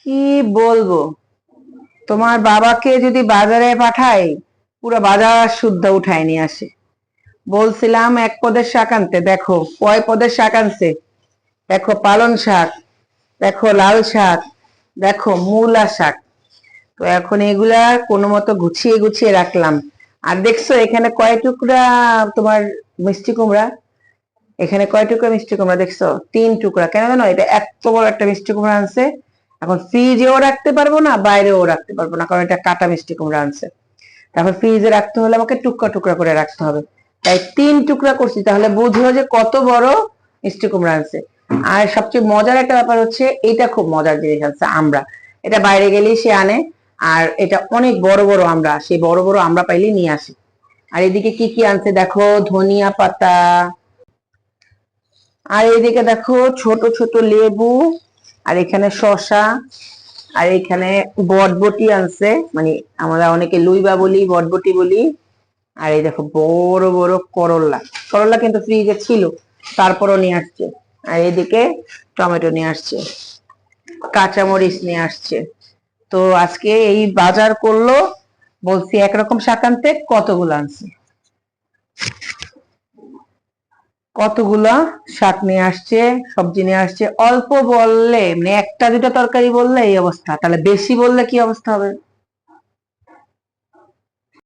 কি বলব? তোমার বাবাকে যদি বাজারে পাঠাই, পুরো বাজার শুদ্ধ উঠায় নিয়ে আসে। বলছিলাম এক পদের শাক আনতে, দেখো, কয় পদের শাক আনছে? দেখো পালন শাক, দেখো লাল শাক, দেখো মূলা শাক। তো এখন এগুলা কোনো মতো গুছিয়ে গুছিয়ে রাখলাম। আর দেখছ, এখানে কয় টুকরা তোমার মিষ্টি কুমড়া? এখানে কয় টুকরা মিষ্টি কুমড়া দেখছ? তিন টুকরা। কেন জানো? এটা এত বড় একটা মিষ্টি কুমড়া আনছে। এখন ফ্রিজেও রাখতে পারব না, বাইরেও রাখতে পারব না, কারণ এটা কাটা মিষ্টি কুমড়া আনছে। তারপর ফ্রিজে রাখতে হলে আমাকে টুকরা টুকরা করে রাখতে হবে। তাই তিন টুকরা করছি, তাহলে বুঝো যে কত বড় মিষ্টি কুমড়া আনছে। আর সবচেয়ে মজার একটা ব্যাপার হচ্ছে, এটা খুব মজার জিনিস আনছে আমরা। এটা বাইরে গেলেই সে আনে, আর এটা অনেক বড় বড় আমরা, সেই বড় বড় আমরা পাইলেই নিয়ে আসি। আর এদিকে কি কি আনছে দেখো? ধনিয়া পাতা আর এইদিকে দেখো ছোট ছোট লেবু, আর এখানে শসা, আর এখানে বটবটি আনছে। মানে আমরা অনেকে লুইবা বলি, বটবটি বলি। আর এই দেখো বড় বড় করল্লা করল্লা কিন্তু ফ্রিজে ছিল, তারপরও নিয়ে আসছে। আর এদিকে টমেটো নিয়ে আসছে, কাঁচামরিচ নিয়ে আসছে। তো আজকে এই বাজার করল, বলছি একরকম শাক আনতে কতগুলো আনছে? কতগুলা শাক নিয়ে আসছে, সবজি নিয়ে আসছে? অল্প বললে মানে একটা দুটো তরকারি বললে এই অবস্থা। তাহলে বেশি বললে কি অবস্থা হবে?